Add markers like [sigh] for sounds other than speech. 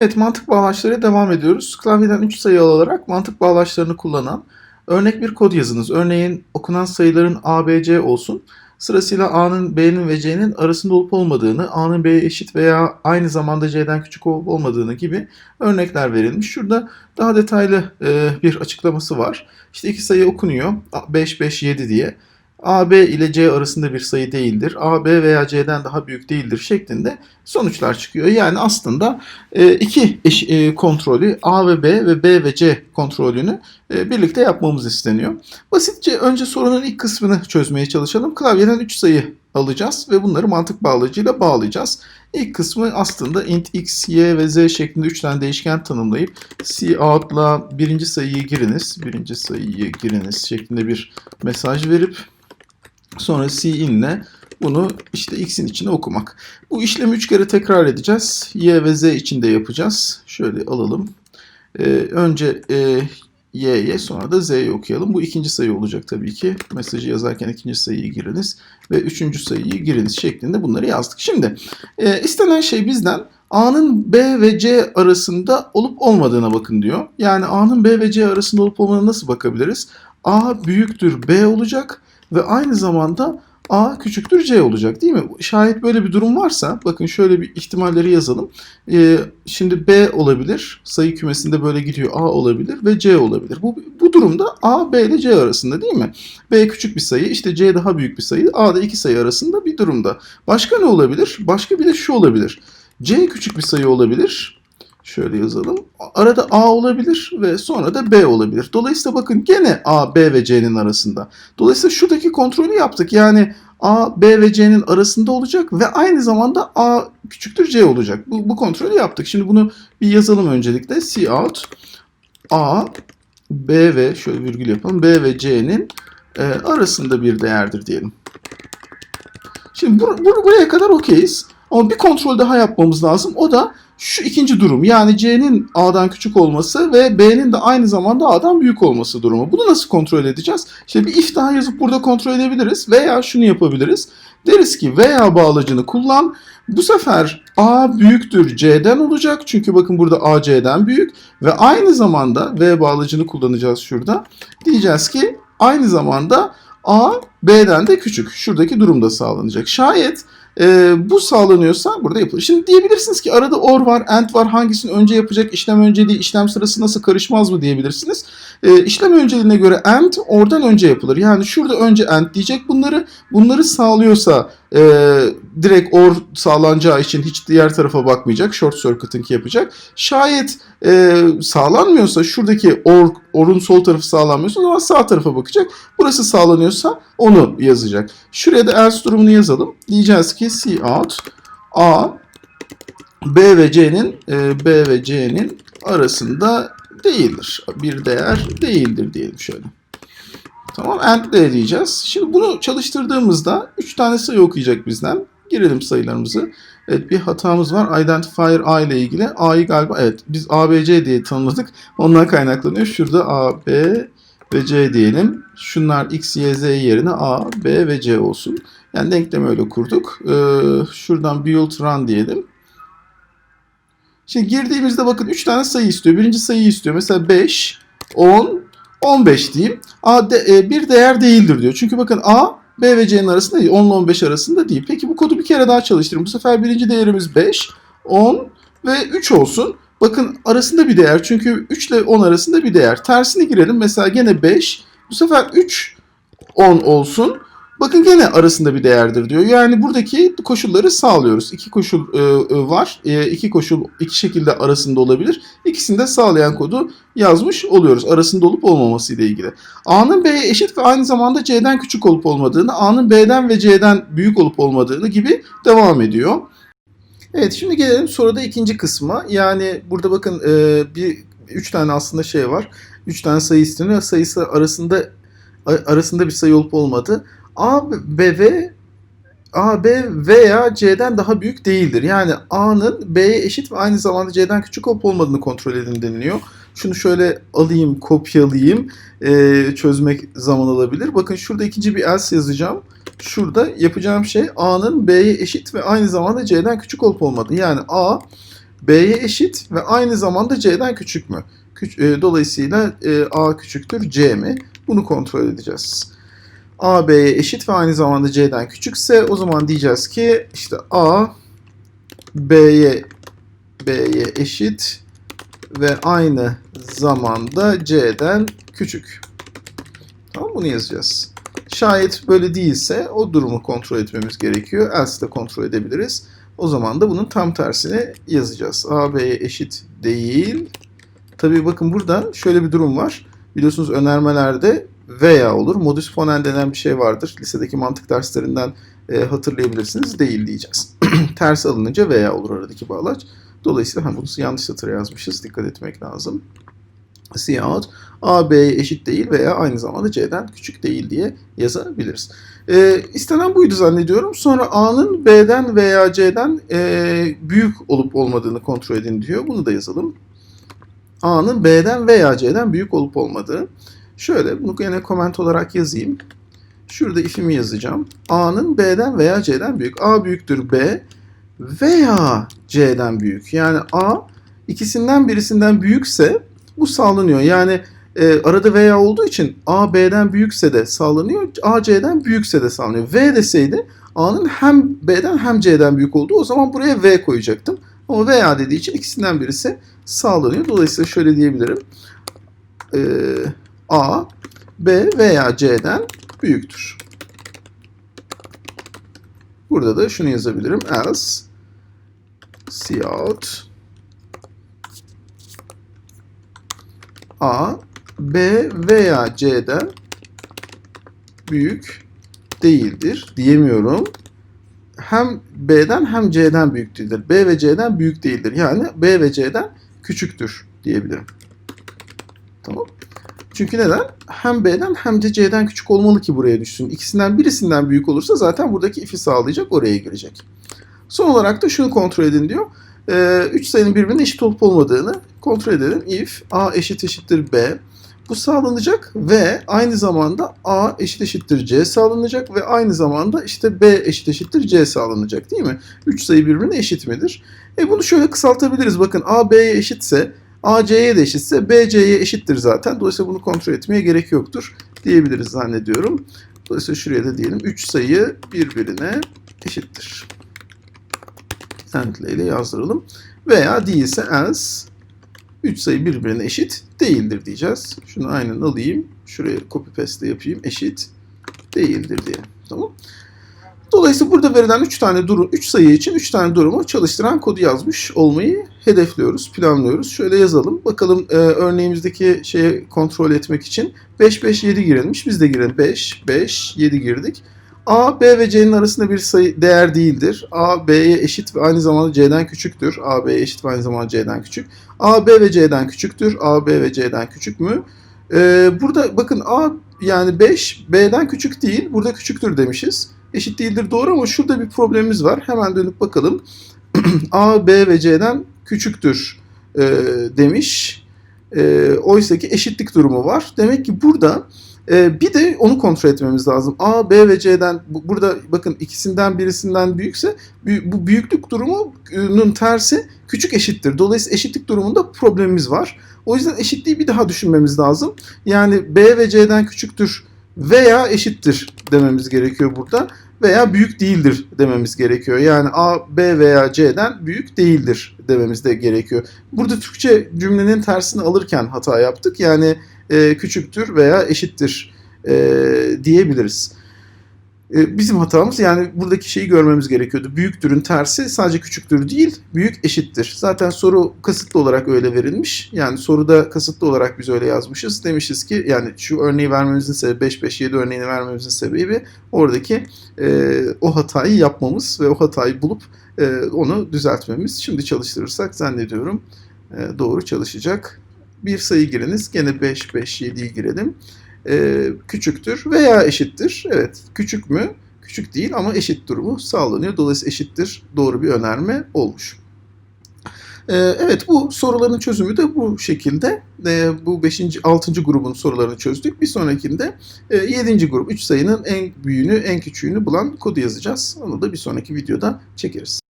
Evet, mantık bağlaçlarıyla devam ediyoruz. Klavyeden 3 sayı alarak mantık bağlaçlarını kullanan örnek bir kod yazınız. Örneğin okunan sayıların A, B, C olsun. Sırasıyla A'nın B'nin ve C'nin arasında olup olmadığını, A'nın B'ye eşit veya aynı zamanda C'den küçük olup olmadığını gibi örnekler verilmiş. Şurada daha detaylı e, bir açıklaması var. İşte iki sayı okunuyor. 5, 5, 7 diye. A, B ile C arasında bir sayı değildir. A, B veya C'den daha büyük değildir şeklinde sonuçlar çıkıyor. Yani aslında e, iki eş, e, kontrolü A ve B ve B ve C kontrolünü e, birlikte yapmamız isteniyor. Basitçe önce sorunun ilk kısmını çözmeye çalışalım. Klavyeden 3 sayı alacağız ve bunları mantık bağlacıyla bağlayacağız. İlk kısmı aslında int x, y ve z şeklinde 3 tane değişken tanımlayıp c out'la birinci sayıyı giriniz, birinci sayıyı giriniz şeklinde bir mesaj verip Sonra cin'le bunu işte x'in içine okumak. Bu işlemi 3 kere tekrar edeceğiz. Y ve z için de yapacağız. Şöyle alalım. Ee, önce e, y'ye sonra da z'ye okuyalım. Bu ikinci sayı olacak tabii ki. Mesajı yazarken ikinci sayıyı giriniz ve üçüncü sayıyı giriniz şeklinde bunları yazdık. Şimdi e, istenen şey bizden A'nın B ve C arasında olup olmadığına bakın diyor. Yani A'nın B ve C arasında olup olmadığına nasıl bakabiliriz? A büyüktür B olacak ve aynı zamanda A küçüktür C olacak değil mi? Şayet böyle bir durum varsa bakın şöyle bir ihtimalleri yazalım. Ee, şimdi B olabilir. Sayı kümesinde böyle gidiyor. A olabilir ve C olabilir. Bu, bu durumda A, B ile C arasında değil mi? B küçük bir sayı, işte C daha büyük bir sayı. A da iki sayı arasında bir durumda. Başka ne olabilir? Başka bir de şu olabilir. C küçük bir sayı olabilir. Şöyle yazalım. Arada A olabilir ve sonra da B olabilir. Dolayısıyla bakın gene A, B ve C'nin arasında. Dolayısıyla şuradaki kontrolü yaptık. Yani A, B ve C'nin arasında olacak ve aynı zamanda A küçüktür C olacak. Bu, bu kontrolü yaptık. Şimdi bunu bir yazalım öncelikle. C out A, B ve şöyle virgül yapalım. B ve C'nin e, arasında bir değerdir diyelim. Şimdi bur, bur, buraya kadar okeyiz. Ama bir kontrol daha yapmamız lazım. O da şu ikinci durum. Yani C'nin A'dan küçük olması ve B'nin de aynı zamanda A'dan büyük olması durumu. Bunu nasıl kontrol edeceğiz? İşte bir if daha yazıp burada kontrol edebiliriz. Veya şunu yapabiliriz. Deriz ki veya bağlacını kullan. Bu sefer A büyüktür C'den olacak. Çünkü bakın burada A C'den büyük. Ve aynı zamanda V bağlacını kullanacağız şurada. Diyeceğiz ki aynı zamanda A B'den de küçük. Şuradaki durumda sağlanacak. Şayet e, bu sağlanıyorsa burada yapılır. Şimdi diyebilirsiniz ki arada or var, and var. Hangisini önce yapacak? işlem önceliği, işlem sırası nasıl karışmaz mı diyebilirsiniz. E, işlem önceliğine göre and oradan önce yapılır. Yani şurada önce and diyecek bunları. Bunları sağlıyorsa e, direkt or sağlanacağı için hiç diğer tarafa bakmayacak. Short circuiting yapacak. Şayet e, sağlanmıyorsa şuradaki or, orun sol tarafı sağlanmıyorsa o zaman sağ tarafa bakacak. Burası sağlanıyorsa onu yazacak. Şuraya da else durumunu yazalım. Diyeceğiz ki C out A B ve C'nin e, B ve C'nin arasında değildir. Bir değer değildir diyelim şöyle. Tamam and de diyeceğiz. Şimdi bunu çalıştırdığımızda 3 tane sayı okuyacak bizden. Girelim sayılarımızı. Evet bir hatamız var. Identifier A ile ilgili. A'yı galiba evet biz A, B, C diye tanımladık. Ondan kaynaklanıyor. Şurada A, B ve C diyelim. Şunlar X, Y, Z yerine A, B ve C olsun. Yani denklemi öyle kurduk. Ee, şuradan build run diyelim. Şimdi girdiğimizde bakın 3 tane sayı istiyor. Birinci sayıyı istiyor. Mesela 5, 10, 15 diyeyim. A de, e, bir değer değildir diyor. Çünkü bakın A B ve C'nin arasında değil. 10 ile 15 arasında değil. Peki bu kodu bir kere daha çalıştırın. Bu sefer birinci değerimiz 5, 10 ve 3 olsun. Bakın arasında bir değer. Çünkü 3 ile 10 arasında bir değer. Tersini girelim. Mesela gene 5. Bu sefer 3, 10 olsun. Bakın gene arasında bir değerdir diyor. Yani buradaki koşulları sağlıyoruz. İki koşul e, e, var. E, iki koşul iki şekilde arasında olabilir. İkisini de sağlayan kodu yazmış oluyoruz. Arasında olup olmaması ile ilgili. A'nın B'ye eşit ve aynı zamanda C'den küçük olup olmadığını, A'nın B'den ve C'den büyük olup olmadığını gibi devam ediyor. Evet şimdi gelelim soruda ikinci kısma. Yani burada bakın e, bir üç tane aslında şey var. Üç tane sayı isteniyor. Sayısı arasında arasında bir sayı olup olmadı. A, B ve A, B veya C'den daha büyük değildir. Yani A'nın B'ye eşit ve aynı zamanda C'den küçük olup olmadığını kontrol edin deniliyor. Şunu şöyle alayım, kopyalayayım. Ee, çözmek zaman alabilir. Bakın şurada ikinci bir else yazacağım. Şurada yapacağım şey A'nın B'ye eşit ve aynı zamanda C'den küçük olup olmadığı. Yani A B'ye eşit ve aynı zamanda C'den küçük mü? Küç- e, dolayısıyla e, A küçüktür C mi? Bunu kontrol edeceğiz. A B'ye eşit ve aynı zamanda C'den küçükse o zaman diyeceğiz ki işte A B'ye B'ye eşit ve aynı zamanda C'den küçük. Tamam bunu yazacağız. Şayet böyle değilse o durumu kontrol etmemiz gerekiyor. Else de kontrol edebiliriz. O zaman da bunun tam tersini yazacağız. A B'ye eşit değil. Tabii bakın burada şöyle bir durum var. Biliyorsunuz önermelerde veya olur. Modus ponens denen bir şey vardır. Lisedeki mantık derslerinden e, hatırlayabilirsiniz. Değil diyeceğiz. [clears throat] Ters alınınca veya olur aradaki bağlaç. Dolayısıyla ha, bunu yanlış satıra yazmışız. Dikkat etmek lazım. See out A B'ye eşit değil veya aynı zamanda C'den küçük değil diye yazabiliriz. E, istenen buydu zannediyorum. Sonra A'nın B'den veya C'den e, büyük olup olmadığını kontrol edin diyor. Bunu da yazalım. A'nın B'den veya C'den büyük olup olmadığı. Şöyle bunu yine comment olarak yazayım. Şurada ifimi yazacağım. A'nın B'den veya C'den büyük. A büyüktür B veya C'den büyük. Yani A ikisinden birisinden büyükse bu sağlanıyor. Yani e, arada veya olduğu için A B'den büyükse de sağlanıyor. A C'den büyükse de sağlanıyor. V deseydi A'nın hem B'den hem C'den büyük olduğu o zaman buraya V koyacaktım. Ama veya dediği için ikisinden birisi sağlanıyor. Dolayısıyla şöyle diyebilirim. E, A B veya C'den büyüktür. Burada da şunu yazabilirim. Else see out A B veya C'den büyük değildir diyemiyorum. Hem B'den hem C'den büyük değildir. B ve C'den büyük değildir. Yani B ve C'den küçüktür diyebilirim. Tamam. Çünkü neden? Hem B'den hem de C'den küçük olmalı ki buraya düşsün. İkisinden birisinden büyük olursa zaten buradaki if'i sağlayacak, oraya girecek. Son olarak da şunu kontrol edin diyor. 3 sayının birbirine eşit olup olmadığını kontrol edelim. If A eşit eşittir B. Bu sağlanacak ve aynı zamanda A eşit eşittir C sağlanacak ve aynı zamanda işte B eşit eşittir C sağlanacak değil mi? 3 sayı birbirine eşit midir? E bunu şöyle kısaltabiliriz. Bakın A B'ye eşitse A C'ye de eşitse B C'ye eşittir zaten. Dolayısıyla bunu kontrol etmeye gerek yoktur diyebiliriz zannediyorum. Dolayısıyla şuraya da diyelim 3 sayı birbirine eşittir. Sentle ile yazdıralım. Veya değilse else 3 sayı birbirine eşit değildir diyeceğiz. Şunu aynen alayım. Şuraya copy paste yapayım. Eşit değildir diye. Tamam. Dolayısıyla burada verilen 3 tane durum, 3 sayı için 3 tane durumu çalıştıran kodu yazmış olmayı hedefliyoruz, planlıyoruz. Şöyle yazalım. Bakalım e, örneğimizdeki şeyi kontrol etmek için 5 5 7 girilmiş. Biz de girelim. 5 5 7 girdik. A, B ve C'nin arasında bir sayı değer değildir. A, B'ye eşit ve aynı zamanda C'den küçüktür. A, B'ye eşit ve aynı zamanda C'den küçük. A, B ve C'den küçüktür. A, B ve C'den küçük mü? Ee, burada bakın A yani 5 B'den küçük değil. Burada küçüktür demişiz. Eşit değildir doğru ama şurada bir problemimiz var. Hemen dönüp bakalım. [clears throat] A, B ve C'den küçüktür e, demiş. E, Oysa ki eşitlik durumu var. Demek ki burada ee, bir de onu kontrol etmemiz lazım. A, B ve C'den bu- burada bakın ikisinden birisinden büyükse büyü- bu büyüklük durumunun tersi küçük eşittir. Dolayısıyla eşitlik durumunda problemimiz var. O yüzden eşitliği bir daha düşünmemiz lazım. Yani B ve C'den küçüktür veya eşittir dememiz gerekiyor burada. Veya büyük değildir dememiz gerekiyor. Yani A, B veya C'den büyük değildir dememiz de gerekiyor. Burada Türkçe cümlenin tersini alırken hata yaptık. Yani e, küçüktür veya eşittir e, diyebiliriz. E, bizim hatamız yani buradaki şeyi görmemiz gerekiyordu. Büyüktürün tersi sadece küçüktür değil, büyük eşittir. Zaten soru kasıtlı olarak öyle verilmiş. Yani soruda kasıtlı olarak biz öyle yazmışız. Demişiz ki yani şu örneği vermemizin sebebi 5-5-7 örneğini vermemizin sebebi oradaki e, o hatayı yapmamız ve o hatayı bulup e, onu düzeltmemiz. Şimdi çalıştırırsak zannediyorum e, doğru çalışacak bir sayı giriniz. Gene 5, 5, 7'yi girelim. Ee, küçüktür veya eşittir. Evet küçük mü? Küçük değil ama eşit durumu sağlanıyor. Dolayısıyla eşittir doğru bir önerme olmuş. Ee, evet bu soruların çözümü de bu şekilde. Ee, bu 5. 6. grubun sorularını çözdük. Bir sonrakinde e, 7. grup 3 sayının en büyüğünü en küçüğünü bulan kodu yazacağız. Onu da bir sonraki videoda çekeriz.